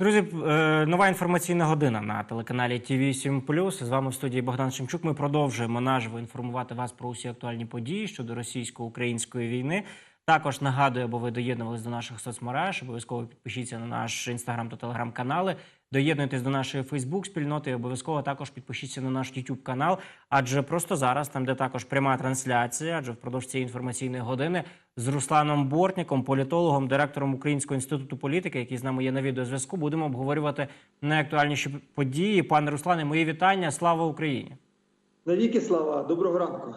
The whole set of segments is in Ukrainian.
Друзі, е, нова інформаційна година на телеканалі ТВ 7 З вами в студії Богдан Шемчук. Ми продовжуємо наживо інформувати вас про усі актуальні події щодо російсько-української війни. Також нагадую, аби ви доєднувались до наших соцмереж. Обов'язково підпишіться на наш інстаграм та телеграм-канали. Доєднуйтесь до нашої Фейсбук-спільноти. і Обов'язково також підпишіться на наш YouTube канал. Адже просто зараз, там де також пряма трансляція, адже впродовж цієї інформаційної години з Русланом Бортніком, політологом, директором Українського інституту політики, який з нами є на відеозв'язку, будемо обговорювати найактуальніші події. Пане Руслане, мої вітання. Слава Україні! Навіки слава, доброго ранку.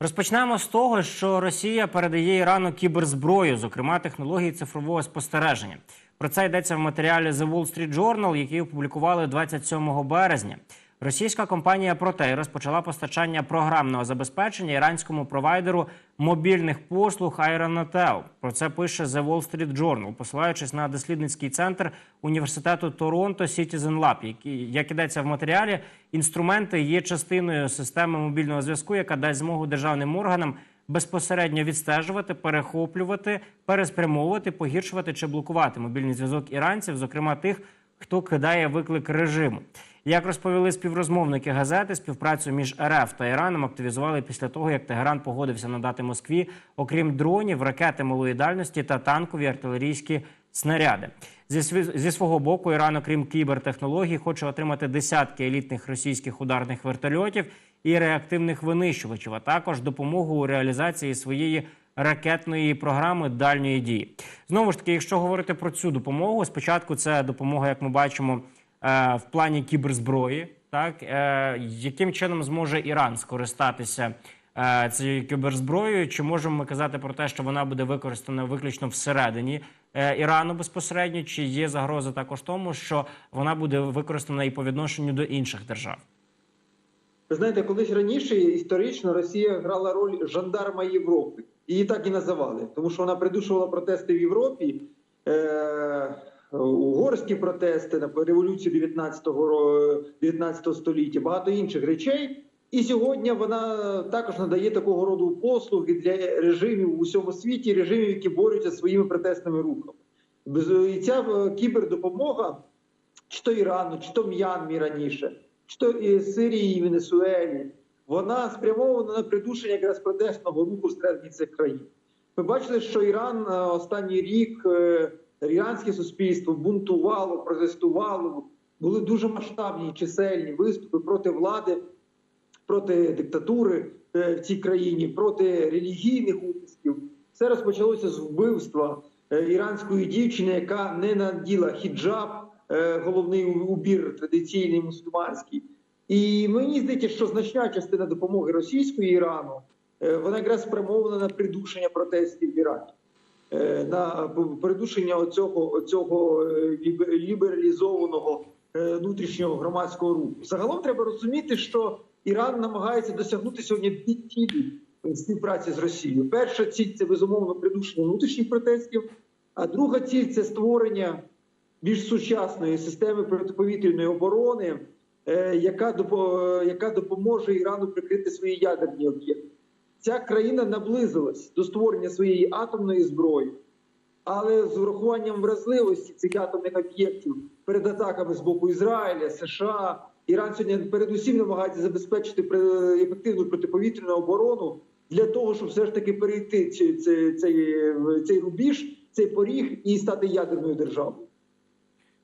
Розпочнемо з того, що Росія передає Ірану кіберзброю, зокрема технології цифрового спостереження. Про це йдеться в матеріалі The Wall Street Journal, який опублікували 27 березня. Російська компанія Protein розпочала постачання програмного забезпечення іранському провайдеру мобільних послуг Aeronatel. Про це пише The Wall Street Journal, посилаючись на дослідницький центр університету Торонто Citizen Lab. Який, як ідеться в матеріалі, інструменти є частиною системи мобільного зв'язку, яка дасть змогу державним органам безпосередньо відстежувати, перехоплювати, переспрямовувати, погіршувати чи блокувати мобільний зв'язок іранців, зокрема тих, хто кидає виклик режиму. Як розповіли співрозмовники газети, співпрацю між РФ та Іраном активізували після того, як Тегеран погодився надати Москві, окрім дронів, ракети малої дальності та танкові артилерійські снаряди. Зі, свого боку, Іран, окрім кібертехнологій, хоче отримати десятки елітних російських ударних вертольотів і реактивних винищувачів, а також допомогу у реалізації своєї ракетної програми дальньої дії. Знову ж таки, якщо говорити про цю допомогу, спочатку це допомога, як ми бачимо, е, в плані кіберзброї. Так е, яким чином зможе Іран скористатися е, цією кіберзброєю? Чи можемо ми казати про те, що вона буде використана виключно всередині Ірану безпосередньо? Чи є загроза також тому, що вона буде використана і по відношенню до інших держав? Ви знаєте, колись раніше історично Росія грала роль жандарма Європи. Її так і називали, тому що вона придушувала протести в Європі, е- угорські протести на революцію 19, ро- 19 століття, багато інших речей. І сьогодні вона також надає такого роду послуги для режимів у всьому світі, режимів, які борються своїми протестними рухами. І ця е, кібердопомога, чи то Ірану, чи то М'янмі раніше, чи то і Сирії і Венесуелі, вона спрямована на придушення якраз протестного руху всередині цих країн. Ми бачили, що Іран е, останній рік е, іранське суспільство бунтувало, протестувало, були дуже масштабні чисельні виступи проти влади, проти диктатури е, в цій країні, проти релігійних утисків. Все розпочалося з вбивства е, іранської дівчини, яка не наділа хіджаб, е, головний убір традиційний мусульманський. І мені здається, що значна частина допомоги російської Ірану вона якраз спрямована на придушення протестів в Ірані. На придушення оцього, оцього лібералізованого внутрішнього громадського руху. Загалом треба розуміти, що Іран намагається досягнути сьогодні дві цілі співпраці з Росією. Перша ціль це безумовно придушення внутрішніх протестів, а друга ціль це створення більш сучасної системи протиповітряної оборони, е, яка допоможе Ірану прикрити свої ядерні об'єкти. Ця країна наблизилась до створення своєї атомної зброї, але з урахуванням вразливості цих атомних об'єктів перед атаками з боку Ізраїля, США, Іран сьогодні передусім намагається забезпечити при- ефективну протиповітряну оборону для того, щоб все ж таки перейти цей, цей, цей, рубіж, цей поріг і стати ядерною державою.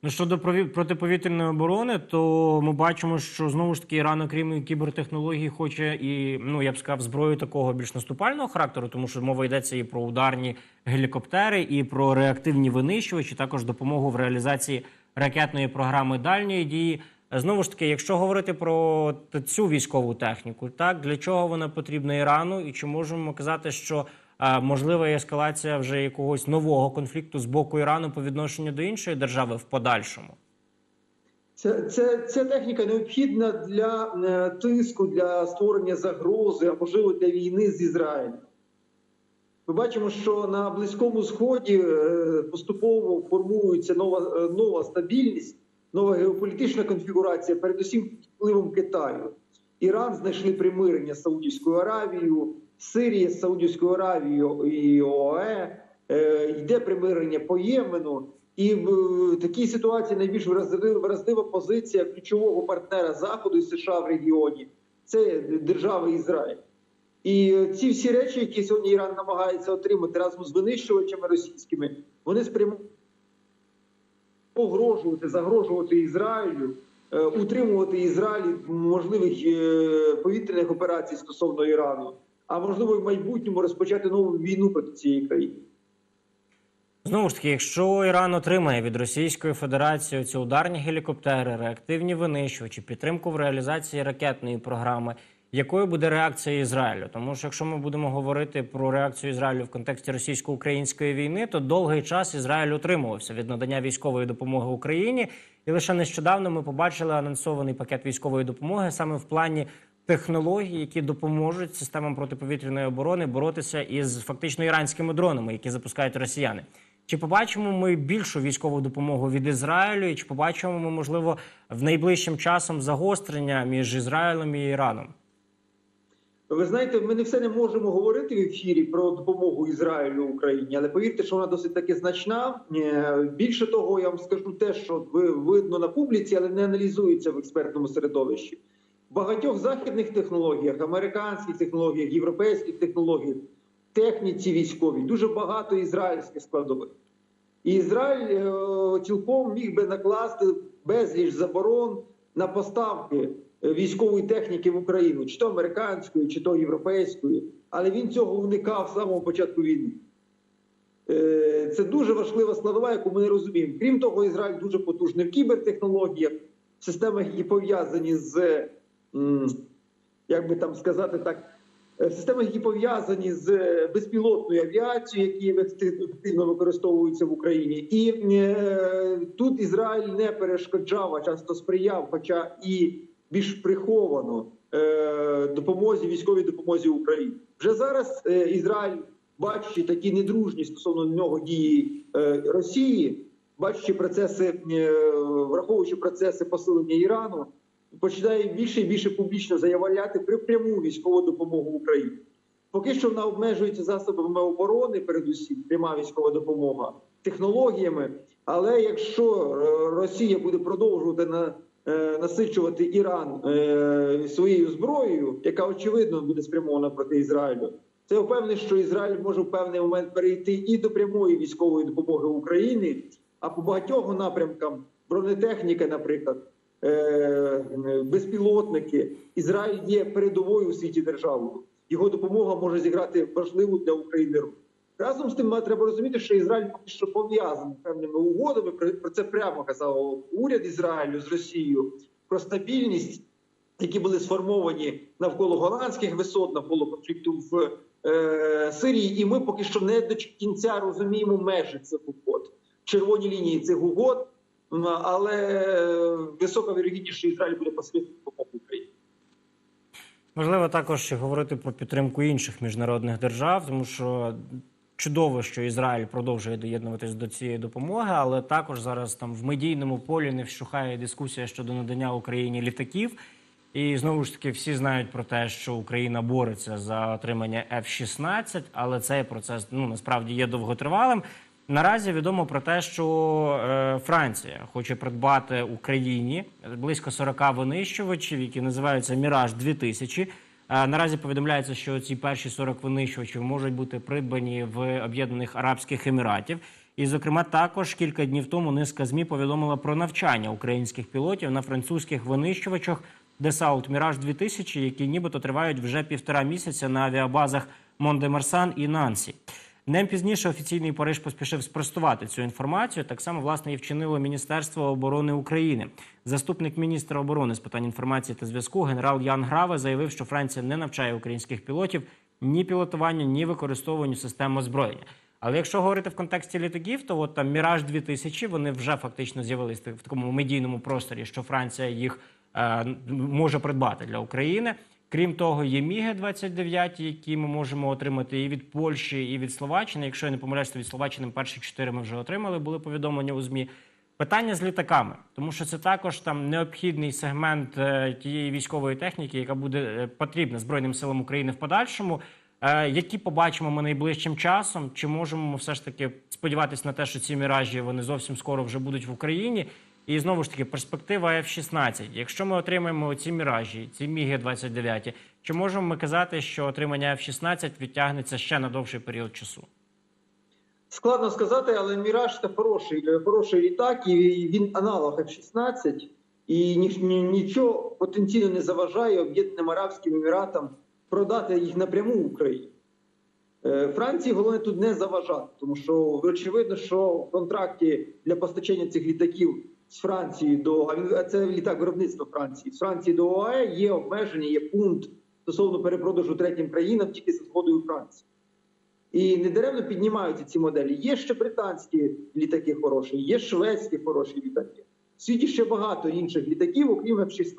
Ну щодо протиповітряної оборони, то ми бачимо, що знову ж таки Іран, окрім кібертехнологій, хоче і ну я б сказав, зброю такого більш наступального характеру, тому що мова йдеться і про ударні гелікоптери, і про реактивні винищувачі, також допомогу в реалізації ракетної програми дальньої дії. Знову ж таки, якщо говорити про цю військову техніку, так для чого вона потрібна Ірану, і чи можемо казати, що можлива ескалація вже якогось нового конфлікту з боку Ірану по відношенню до іншої держави в подальшому? Це, це, ця техніка необхідна для е, тиску, для створення загрози, а можливо для війни з Ізраїлем. Ми бачимо, що на Близькому Сході е, поступово формується нова, е, нова стабільність, нова геополітична конфігурація, передусім впливом Китаю. Іран знайшли примирення з Саудівською Аравією, Сирія з Саудівською Аравією і ОАЕ. Йде примирення по Ємену. І в такій ситуації найбільш вразлива, позиція ключового партнера Заходу і США в регіоні це держава Ізраїль. І ці всі речі, які сьогодні Іран намагається отримати разом з винищувачами російськими, вони спрямовані погрожувати, загрожувати Ізраїлю, е, утримувати Ізраїль можливих е, повітряних операцій стосовно Ірану, а можливо в майбутньому розпочати нову війну проти цієї країни. Знову ж таки, якщо Іран отримає від Російської Федерації ці ударні гелікоптери, реактивні винищувачі, підтримку в реалізації ракетної програми, якою буде реакція Ізраїлю? Тому що якщо ми будемо говорити про реакцію Ізраїлю в контексті російсько-української війни, то довгий час Ізраїль утримувався від надання військової допомоги Україні, і лише нещодавно ми побачили анонсований пакет військової допомоги саме в плані технологій, які допоможуть системам протиповітряної оборони боротися із фактично іранськими дронами, які запускають росіяни. Чи побачимо ми більшу військову допомогу від Ізраїлю, і чи побачимо ми, можливо, в найближчим часом загострення між Ізраїлем і Іраном? Ви знаєте, ми не все не можемо говорити в ефірі про допомогу Ізраїлю Україні, але повірте, що вона досить таки значна. Е, Більше того, я вам скажу те, що видно на публіці, але не аналізується в експертному середовищі. В багатьох західних технологіях, американських технологіях, європейських технологіях, техніці військовій дуже багато ізраїльських складових. І Ізраїль е, цілком міг би накласти безліч заборон на поставки військової техніки в Україну, чи то американської, чи то європейської, але він цього уникав з самого початку війни. Е, Це дуже важлива складова, яку ми не розуміємо. Крім того, Ізраїль дуже потужний в кібертехнологіях, в системах, які пов'язані з, як би там сказати так, е, в системах, які пов'язані з безпілотною авіацією, які ефективно використовуються в Україні. І е, тут Ізраїль не перешкоджав, а часто сприяв, хоча і більш приховано е, допомозі, військовій допомозі Україні. Вже зараз е, Ізраїль, бачачи такі недружні стосовно нього дії е, Росії, бачачи процеси, враховуючи процеси посилення Ірану, починає більше і більше публічно заявляти при пряму військову допомогу Україні. Поки що вона обмежується засобами оборони, передусім пряма військова допомога, технологіями. Але якщо Росія буде продовжувати на насичувати Іран е, своєю зброєю, яка очевидно буде спрямована проти Ізраїлю, це впевнений, що Ізраїль може в певний момент перейти і до прямої військової допомоги Україні, а по багатьом напрямкам бронетехніка, наприклад, е, безпілотники, Ізраїль є передовою у світі державою. Його допомога може зіграти важливу для України роль. Разом з тим, треба розуміти, що Ізраїль поки що пов'язаний певними угодами. Про це прямо казав уряд Ізраїлю з Росією про стабільність, які були сформовані навколо голландських висот, навколо конфлікту в е, Сирії. І ми поки що не до кінця розуміємо межі цих угод, червоні лінії цих угод. Але е, висока вірогідність, що Ізраїль буде посередником допомоги Україні. Можливо, також говорити про підтримку інших міжнародних держав, тому що чудово, що Ізраїль продовжує доєднуватись до цієї допомоги, але також зараз там в медійному полі не вщухає дискусія щодо надання Україні літаків. І знову ж таки всі знають про те, що Україна бореться за отримання F-16, але цей процес ну насправді є довготривалим. Наразі відомо про те, що е, Франція хоче придбати Україні близько 40 винищувачів, які називаються Міраж 2000 Е, Наразі повідомляється, що ці перші 40 винищувачів можуть бути придбані в Об'єднаних Арабських Еміратів. І, зокрема, також кілька днів тому низка змі повідомила про навчання українських пілотів на французьких винищувачах Десаут Міраж 2000 які нібито тривають вже півтора місяця на авіабазах Мон-де-Марсан і Нансі. Днем пізніше офіційний Париж поспішив спростувати цю інформацію. Так само власне і вчинило Міністерство оборони України. Заступник міністра оборони з питань інформації та зв'язку генерал Ян Граве заявив, що Франція не навчає українських пілотів ні пілотуванню, ні використовуванню систем озброєння. Але якщо говорити в контексті літаків, то от там Міраж 2000 вони вже фактично з'явилися в такому медійному просторі, що Франція їх е, може придбати для України. Крім того, є Міги 29 які ми можемо отримати і від Польщі, і від Словаччини. Якщо я не помиляюсь, то від Словаччини перші чотири ми вже отримали. Були повідомлення у змі. Питання з літаками, тому що це також там необхідний сегмент е, тієї військової техніки, яка буде е, потрібна збройним силам України в подальшому. Е, які побачимо ми найближчим часом? Чи можемо ми все ж таки сподіватися на те, що ці міражі вони зовсім скоро вже будуть в Україні? І знову ж таки, перспектива F-16. Якщо ми отримаємо ці міражі, ці міги 29 чи можемо ми казати, що отримання F-16 відтягнеться ще на довший період часу? Складно сказати, але Міраж це хороший, е, хороший літак, і він аналог F-16, і ні- ні- нічого потенційно не заважає Об'єднаним Арабським Еміратам продати їх напряму в Україну. Е, Франції головне тут не заважати, тому що очевидно, що в контракті для постачання цих літаків з Франції до це літак виробництва Франції з Франції до ОАЕ є обмеження, є пункт стосовно перепродажу третім країнам тільки за згодою Франції. І недаремно піднімаються ці моделі. Є ще британські літаки хороші, є шведські хороші літаки. В світі ще багато інших літаків, окрім F-16.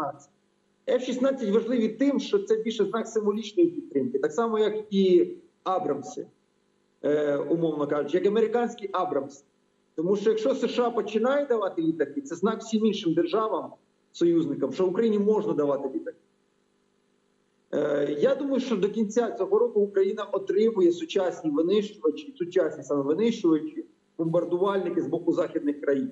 F-16 важливі тим, що це більше знак символічної підтримки, так само, як і Абрамси, е, умовно кажучи, як американські Абрамси. Тому що якщо США починає давати літаки, це знак всім іншим державам, союзникам, що Україні можна давати літаки. Е, Я думаю, що до кінця цього року Україна отримує сучасні винищувачі, сучасні саме винищувачі, бомбардувальники з боку західних країн.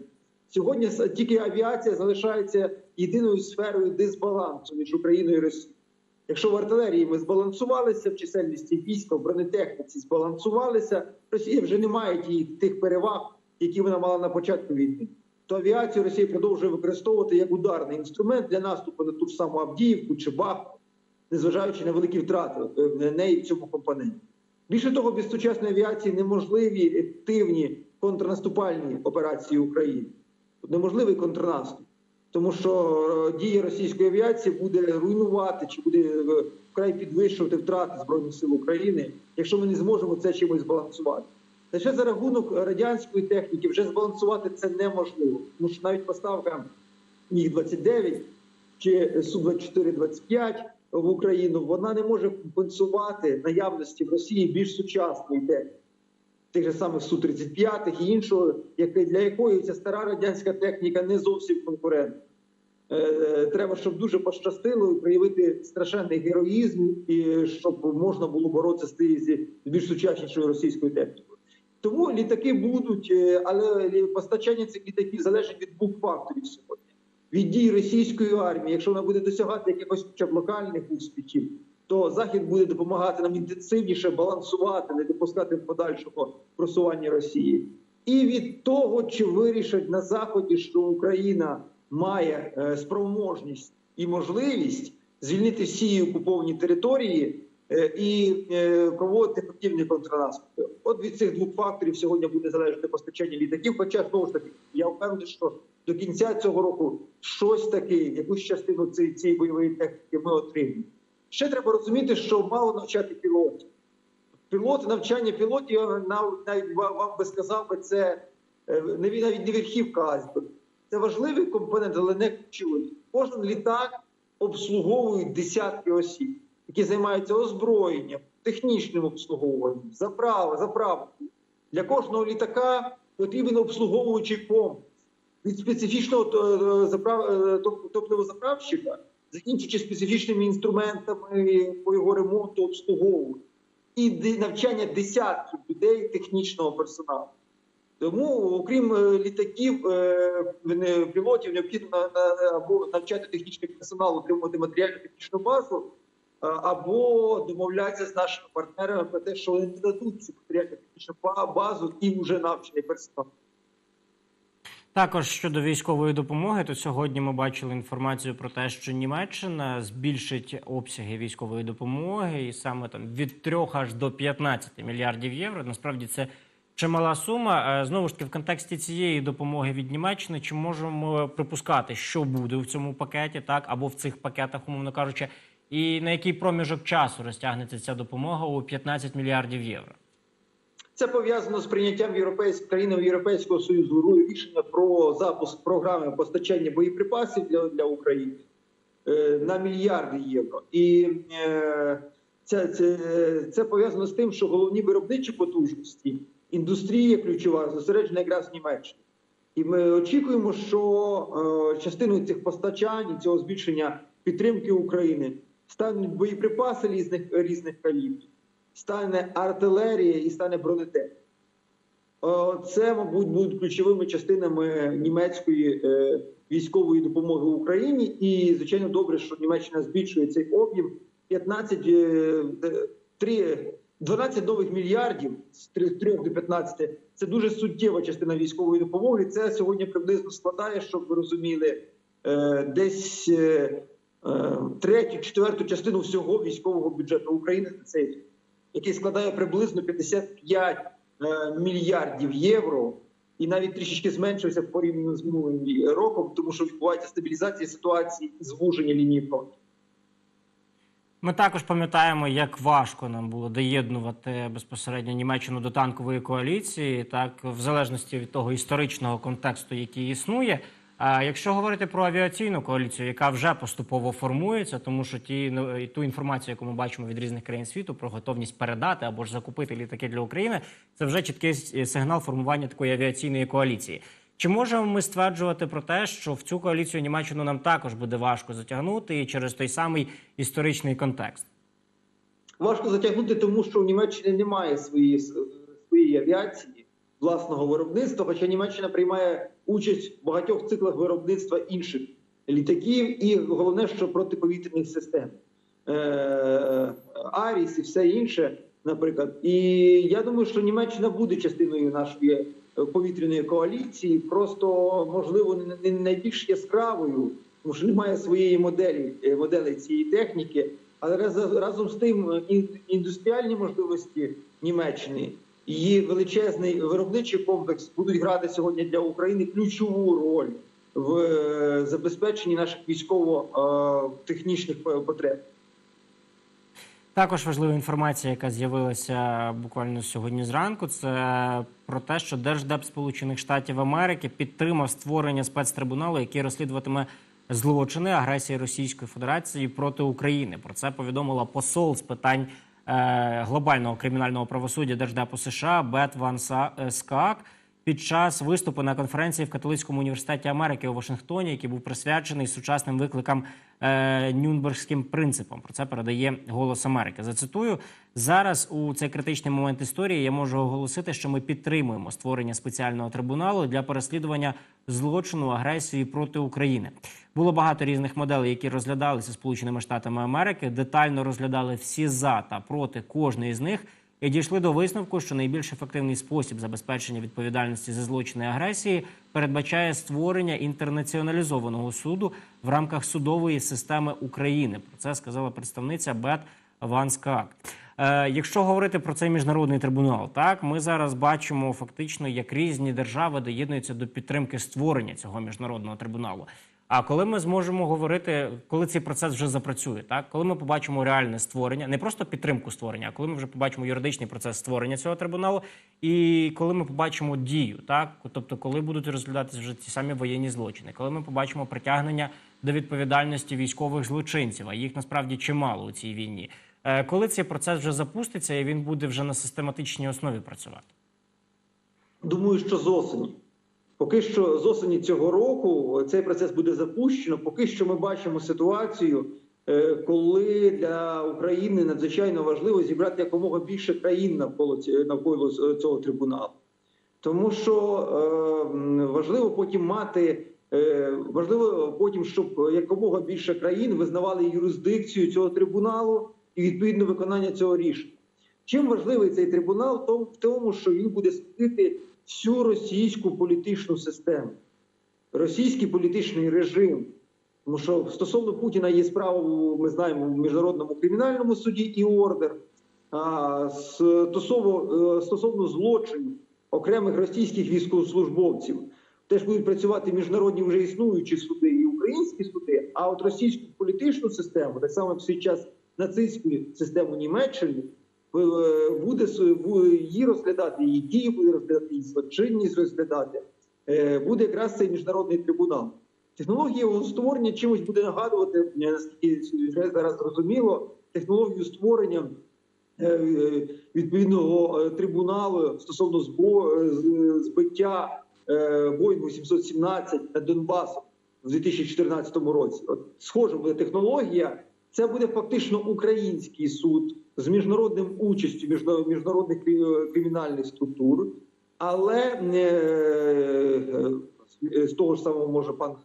Сьогодні тільки авіація залишається єдиною сферою дисбалансу між Україною і Росією. Якщо в артилерії ми збалансувалися в чисельності війська, в бронетехніці збалансувалися, Росія вже не має тих переваг, які вона мала на початку війни. То авіацію Росія продовжує використовувати як ударний інструмент для наступу на ту ж саму Авдіївку чи Бахмут незважаючи на великі втрати е, в неї в цьому компоненті. Більше того, без сучасної авіації неможливі ефективні контрнаступальні операції України. Неможливий контрнаступ, тому що е, дія російської авіації буде руйнувати чи буде е, вкрай підвищувати втрати збройних сил України, якщо ми не зможемо це чимось збалансувати. Лише за рахунок радянської техніки вже збалансувати це неможливо, тому що навіть поставка міг 29 чи су 24 25 в Україну, вона не може компенсувати наявності в Росії більш сучасної техніки, тих же самих су 35 і іншого, для якої ця стара радянська техніка не зовсім конкурентна. Е, Треба, щоб дуже пощастило проявити страшенний героїзм, і щоб можна було боротися з більш сучаснішою російською технікою. Тому літаки будуть, е, але постачання цих літаків залежить від двох факторів сьогодні. Від дій російської армії, якщо вона буде досягати якихось хоча локальних успіхів, то Захід буде допомагати нам інтенсивніше балансувати, не допускати подальшого просування Росії. І від того, чи вирішать на Заході, що Україна має е, спроможність і можливість звільнити всі окуповані території і е, проводити ефективні контрнаступи. От від цих двох факторів сьогодні буде залежати постачання літаків. Хоча знову ж таки, я впевнений, що до кінця цього року щось таке, якусь частину цієї, цієї бойової техніки ми отримаємо. Ще треба розуміти, що мало навчати пілотів. Пілоти, навчання пілотів, навіть вам би сказав це е, навіть не верхівка айсбергу. Це важливий компонент, але не ключовий. Кожен літак обслуговують десятки осіб, які займаються озброєнням, технічним обслуговуванням, заправ, заправкою. Для кожного літака потрібен обслуговуючий комплекс від специфічного то- заправ... е, топливозаправщика, закінчуючи специфічними інструментами по його ремонту, обслуговуванню і навчання десятків людей технічного персоналу. Тому, окрім е, літаків, е, пілотів, необхідно навчати технічний персонал, отримувати матеріально-технічну базу, а- або домовлятися з нашими партнерами про те, що вони не дадуть цю матеріально-технічну базу і вже навчений персонал. Також щодо військової допомоги, то сьогодні ми бачили інформацію про те, що Німеччина збільшить обсяги військової допомоги, і саме там від 3 аж до 15 мільярдів євро. Насправді це чимала сума. Е, Знову ж таки, в контексті цієї допомоги від Німеччини, чи можемо припускати, що буде в цьому пакеті, так або в цих пакетах, умовно кажучи, і на який проміжок часу розтягнеться ця допомога у 15 мільярдів євро? Це пов'язано з прийняттям європейської країнами Європейського союзу рішення про запуск програми постачання боєприпасів для, для України е, на мільярди євро. І е, це, це, це пов'язано з тим, що головні виробничі потужності, індустрія ключова зосереджена якраз в Німеччині. І ми очікуємо, що е, частиною цих постачань і цього збільшення підтримки України стануть боєприпаси різних різних калібрів. стане артилерія і стане бронетехніка. Це, мабуть, будуть ключовими частинами німецької е, військової допомоги Україні. І, звичайно, добре, що Німеччина збільшує цей об'єм 15, е, е, 3, 12 нових мільярдів з 3 до 15. Це дуже суттєва частина військової допомоги. Це сьогодні приблизно складає, щоб ви розуміли, десь третю, четверту частину всього військового бюджету України рік, який складає приблизно 55 е, мільярдів євро, і навіть трішечки зменшився в порівнянні з минулим роком, тому що відбувається стабілізація ситуації і звуження лінії фронту. Ми також пам'ятаємо, як важко нам було доєднувати безпосередньо Німеччину до танкової коаліції, так в залежності від того історичного контексту, який існує. А якщо говорити про авіаційну коаліцію, яка вже поступово формується, тому що ті ну, ту інформацію, яку ми бачимо від різних країн світу, про готовність передати або ж закупити літаки для України, це вже чіткий сигнал формування такої авіаційної коаліції. Чи можемо ми стверджувати про те, що в цю коаліцію Німеччину нам також буде важко затягнути і через той самий історичний контекст? Важко затягнути, тому що у Німеччині немає своєї, своєї авіації власного виробництва, хоча Німеччина приймає участь в багатьох циклах виробництва інших літаків, і головне, що протиповітряних систем е, Аріс і все інше, наприклад. І я думаю, що Німеччина буде частиною нашої е, повітряної коаліції, просто можливо не найбільш яскравою, тому що немає своєї моделі е, моделі цієї техніки. Але раз- разом з тим індустріальні можливості Німеччини, її величезний виробничий комплекс будуть грати сьогодні для України ключову роль в е, забезпеченні наших військово-технічних потреб. Також важлива інформація, яка з'явилася буквально сьогодні зранку, це про те, що Держдеп Сполучених Штатів Америки підтримав створення спецтрибуналу, який розслідуватиме злочини агресії Російської Федерації проти України. Про це повідомила посол з питань е, глобального кримінального правосуддя Держдепу США Бет Ван е, Скак під час виступу на конференції в Католицькому університеті Америки у Вашингтоні, який був присвячений сучасним викликам е, Нюнбергським принципам. Про це передає Голос Америки. Зацитую зараз у цей критичний момент історії. Я можу оголосити, що ми підтримуємо створення спеціального трибуналу для переслідування злочину агресії проти України. Було багато різних моделей, які розглядалися Сполученими Штатами Америки. Детально розглядали всі за та проти кожної з них і дійшли до висновку, що найбільш ефективний спосіб забезпечення відповідальності за злочини агресії передбачає створення інтернаціоналізованого суду в рамках судової системи України. Про це сказала представниця Бет Ванскак. Е, якщо говорити про цей міжнародний трибунал, так ми зараз бачимо фактично, як різні держави доєднуються до підтримки створення цього міжнародного трибуналу. А коли ми зможемо говорити, коли цей процес вже запрацює, так коли ми побачимо реальне створення, не просто підтримку створення, а коли ми вже побачимо юридичний процес створення цього трибуналу, і коли ми побачимо дію, так тобто, коли будуть розглядатися вже ті самі воєнні злочини, коли ми побачимо притягнення до відповідальності військових злочинців, а їх насправді чимало у цій війні. Е, Коли цей процес вже запуститься, і він буде вже на систематичній основі працювати. Думаю, що з осені. Поки що з осені цього року цей процес буде запущено. Поки що ми бачимо ситуацію, е, коли для України надзвичайно важливо зібрати якомога більше країн навколо навколо цього трибуналу. Тому що е, важливо потім мати е, важливо потім, щоб якомога більше країн визнавали юрисдикцію цього трибуналу і відповідно виконання цього рішення. Чим важливий цей трибунал? Том- В тому, що він буде судити всю російську політичну систему, російський політичний режим. Тому що стосовно Путіна є справа, ми знаємо, в міжнародному кримінальному суді і ордер. А стосовно, е, стосовно злочинів окремих російських військовослужбовців теж будуть працювати міжнародні вже існуючі суди і українські суди. А от російську політичну систему, так само в свій час нацистську систему Німеччини, буде її розглядати, її дії буде розглядати, її злочинність розглядати. е, Буде якраз цей міжнародний трибунал. Технологія його створення чимось буде нагадувати, е, наскільки вже зараз зрозуміло, технологію створення е, е, відповідного е, трибуналу стосовно е, збиття е, Боїнгу 717 над Донбасом в 2014 році. От схожа буде технологія. Це буде фактично український суд з міжнародним участю міжнародних кримінальних структур, але е, е, з того ж самого може пан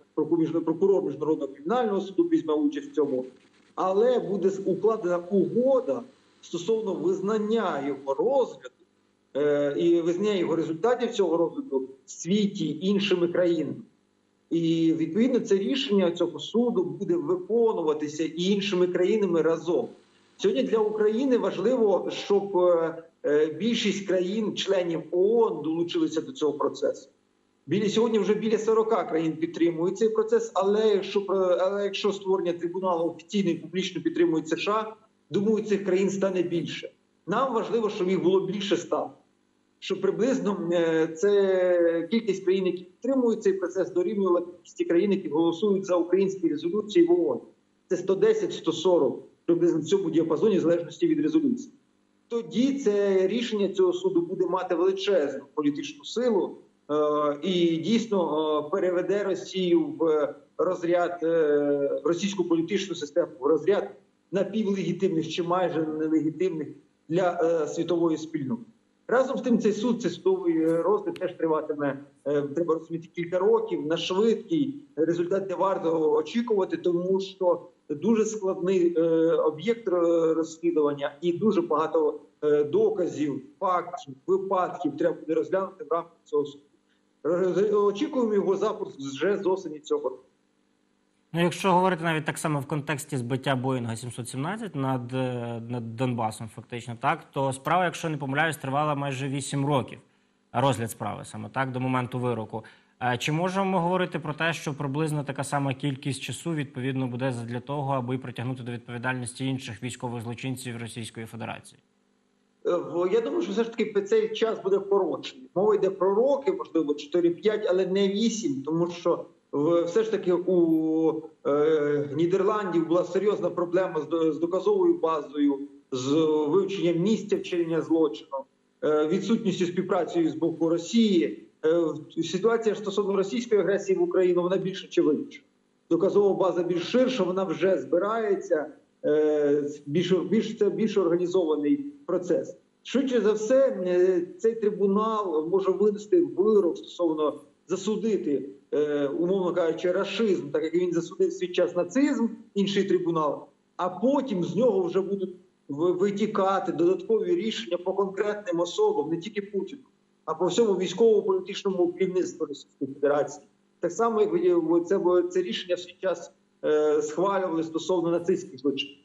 прокурор міжнародного кримінального суду візьме участь в цьому, але буде укладена угода стосовно визнання його розгляду е, і визнання його результатів цього розгляду в світі іншими країнами. І відповідно це рішення цього суду буде виконуватися іншими країнами разом. Сьогодні для України важливо, щоб е, е, більшість країн-членів ООН долучилися до цього процесу. Біля сьогодні вже біля 40 країн підтримують цей процес. Але якщо але якщо створення трибуналу офіційно і публічно підтримують США, думаю, цих країн стане більше. Нам важливо, щоб їх було більше ста. Що приблизно е, це кількість країн, які підтримують цей процес, дорівнювала кількості країн, які голосують за українські резолюції в ООН. Це 110-140, приблизно в цьому діапазоні, в залежності від резолюції. Тоді це рішення цього суду буде мати величезну політичну силу е, і дійсно е, переведе Росію в розряд е, російську політичну систему в розряд напівлегітимних чи майже нелегітимних для світової спільноти. Разом з тим, цей суд, цей судовий розгляд теж триватиме. Треба розуміти кілька років на швидкий результат не варто очікувати, тому що дуже складний е, об'єкт розслідування і дуже багато е, доказів, фактів, випадків треба буде розглянути в рамках цього суду. Очікуємо його запуск вже з осені цього року. Ну, якщо говорити навіть так само в контексті збиття Боїнга 717 над, е, над Донбасом, фактично, так, то справа, якщо не помиляюсь, тривала майже 8 років. Розгляд справи саме так, до моменту вироку. Е, Чи можемо ми говорити про те, що приблизно така сама кількість часу відповідно буде для того, аби притягнути до відповідальності інших військових злочинців Російської Федерації? Е, Я думаю, що все ж таки цей час буде коротший. Мова йде про роки, можливо, 4-5, але не 8, тому що все ж таки у е, Нідерландів була серйозна проблема з, доказовою базою, з вивченням місця вчинення злочину, відсутністю співпраці з боку Росії. Е, ситуація стосовно російської агресії в Україну вона більш очевидніша. Доказова база більш ширша, вона вже збирається. е, Більш, більш це більш організований процес. Швидше за все, е, цей трибунал може винести вирок стосовно засудити, умовно кажучи, рашизм, так як він засудив свій час нацизм, інший трибунал, а потім з нього вже будуть витікати додаткові рішення по конкретним особам, не тільки Путіну, а по всьому військово-політичному керівництву Російської Федерації. Так само, як це, це рішення в свій час е, схвалювали стосовно нацистських злочинів.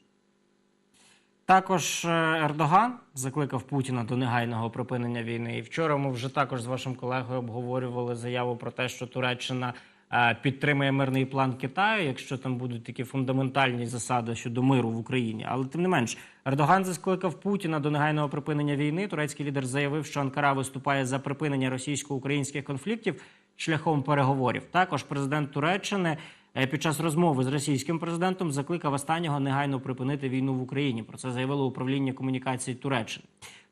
Також е, Ердоган закликав Путіна до негайного припинення війни. І вчора ми вже також з вашим колегою обговорювали заяву про те, що Туреччина підтримує мирний план Китаю, якщо там будуть такі фундаментальні засади щодо миру в Україні. Але тим не менш, Ердоган закликав Путіна до негайного припинення війни. Турецький лідер заявив, що Анкара виступає за припинення російсько-українських конфліктів шляхом переговорів. Також президент Туреччини е, під час розмови з російським президентом закликав останнього негайно припинити війну в Україні. Про це заявило управління комунікацій Туреччини.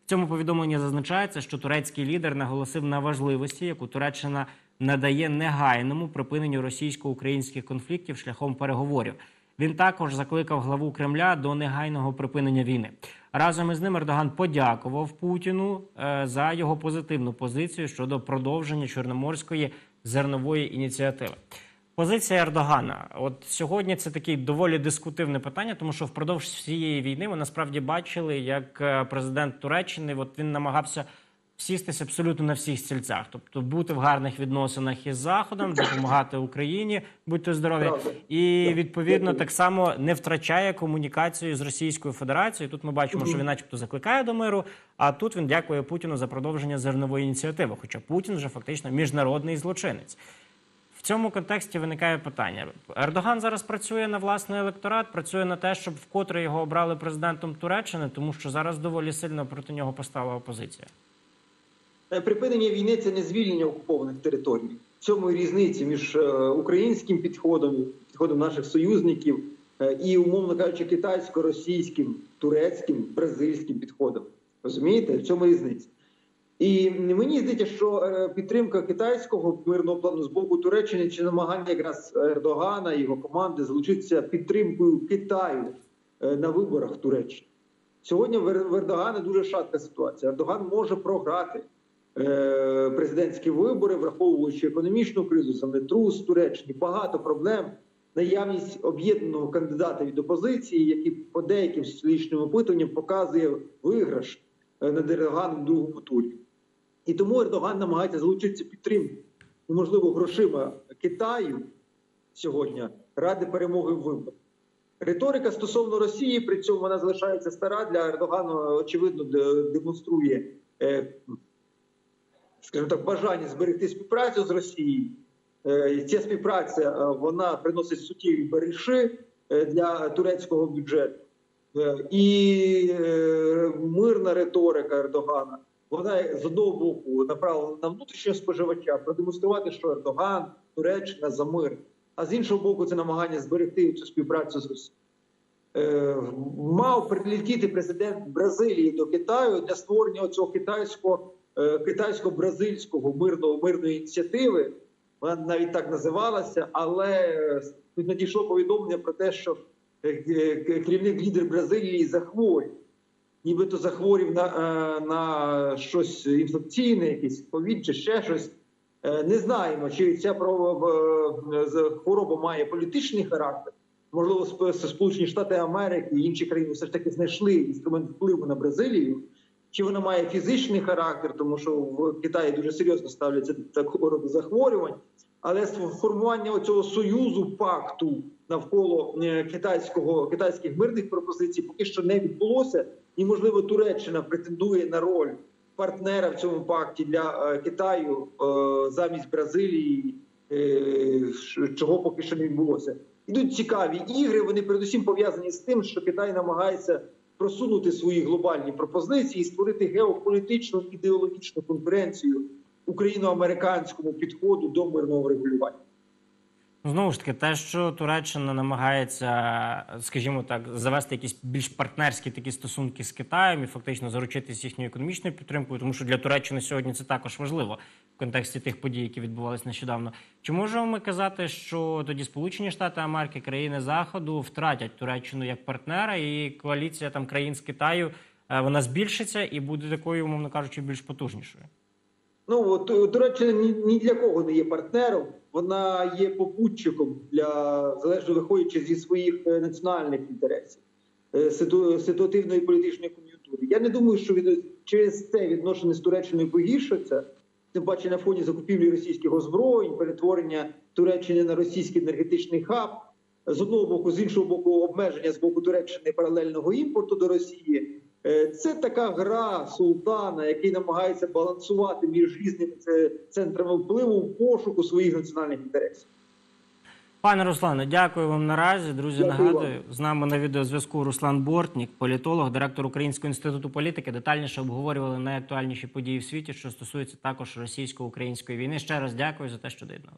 В цьому повідомленні зазначається, що турецький лідер наголосив на важливості, яку Туреччина надає негайному припиненню російсько-українських конфліктів шляхом переговорів. Він також закликав главу Кремля до негайного припинення війни. Разом із ним Ердоган подякував Путіну е, за його позитивну позицію щодо продовження чорноморської зернової ініціативи. Позиція Ердогана. От сьогодні це таке доволі дискутивне питання, тому що впродовж всієї війни ми насправді бачили, як е, президент Туреччини от він намагався сістись абсолютно на всіх стільцях, тобто бути в гарних відносинах із Заходом, допомагати Україні, будьте здорові, і відповідно так само не втрачає комунікацію з Російською Федерацією. Тут ми бачимо, що він, начебто, закликає до миру. А тут він дякує Путіну за продовження зернової ініціативи. Хоча Путін вже фактично міжнародний злочинець. В цьому контексті виникає питання: Ердоган зараз працює на власний електорат, працює на те, щоб вкотре його обрали президентом Туреччини, тому що зараз доволі сильно проти нього постала опозиція. Е, Припинення війни це не звільнення окупованих територій. В цьому і різниці між е, українським підходом, підходом наших союзників е, і, умовно кажучи, китайсько-російським, турецьким, бразильським підходом. Розумієте? В цьому різниця. І мені здається, що підтримка китайського мирного плану з боку Туреччини чи намагання якраз Ердогана і його команди залучитися підтримкою Китаю на виборах в Туреччині. Сьогодні в Ердогана дуже шатка ситуація. Ердоган може програти президентські вибори, враховуючи економічну кризу, землетрус, Туреччині, багато проблем. Наявність об'єднаного кандидата від опозиції, який по деяким соціологічним опитуванням показує виграш е, над Ердоганом другому турі. І тому Ердоган намагається залучитися підтримку, ну, можливо, грошима Китаю сьогодні ради перемоги в виборах. Риторика стосовно Росії, при цьому вона залишається стара для Ердогана, очевидно, демонструє, е, скажімо так, бажання зберегти співпрацю з Росією. Е, і Ця співпраця е, вона приносить суттєві бережи е, для турецького бюджету. І мирна риторика Ердогана, вона з одного боку направлена на внутрішнього споживача, продемонструвати, що Ердоган, Туреччина за мир. А з іншого боку, це намагання зберегти цю співпрацю з Росією. Мав прилетіти президент Бразилії до Китаю для створення цього китайського китайсько-бразильського мирного мирної ініціативи. Вона навіть так називалася, але е, тут надійшло повідомлення про те, що е, е, керівник лідер Бразилії захворів, нібито захворів на, е, на щось інфекційне, якийсь ковід чи ще щось. Е, Не знаємо, чи ця е, хвороба має політичний характер. Можливо, Сп- Сполучені Штати Америки і інші країни все ж таки знайшли інструмент впливу на Бразилію. Чи вона має фізичний характер, тому що в Китаї дуже серйозно ставляться до такого роду захворювань. Але формування цього союзу пакту навколо е, китайського китайських мирних пропозицій поки що не відбулося. І можливо Туреччина претендує на роль партнера в цьому пакті для е, Китаю е, замість Бразилії, чого поки що не відбулося. Ідуть цікаві ігри. Вони передусім пов'язані з тим, що Китай намагається просунути свої глобальні пропозиції і створити геополітичну ідеологічну конкуренцію україно-американському підходу до мирного регулювання. Знову ж таки, те, що Туреччина намагається, скажімо так, завести якісь більш партнерські такі стосунки з Китаєм і фактично заручитись їхньою економічною підтримкою, тому що для Туреччини сьогодні це також важливо в контексті тих подій, які відбувалися нещодавно. Чи можемо ми казати, що тоді Сполучені Штати Америки, країни Заходу втратять Туреччину як партнера, і коаліція там країн з Китаю е, вона збільшиться і буде такою, умовно кажучи, більш потужнішою? Ну от е, Туреччина ні, ні для кого не є партнером. Вона є попутчиком для залежно виходячи зі своїх е, національних інтересів е, ситуативної політичної кон'юнктури. Я не думаю, що від через це відношення з Туреччиною погіршиться. Тим паче на фоні закупівлі російських озброєнь, перетворення Туреччини на російський енергетичний хаб. З одного боку, з іншого боку, обмеження з боку Туреччини паралельного імпорту до Росії. Е, Це така гра султана, який намагається балансувати між різними центрами впливу в пошуку своїх національних інтересів. Пане Руслане, дякую вам наразі. Друзі, Дякую нагадую, з нами на відеозв'язку Руслан Бортнік, політолог, директор Українського інституту політики. Детальніше обговорювали найактуальніші події в світі, що стосуються також російсько-української війни. Ще раз дякую за те, що доєднали.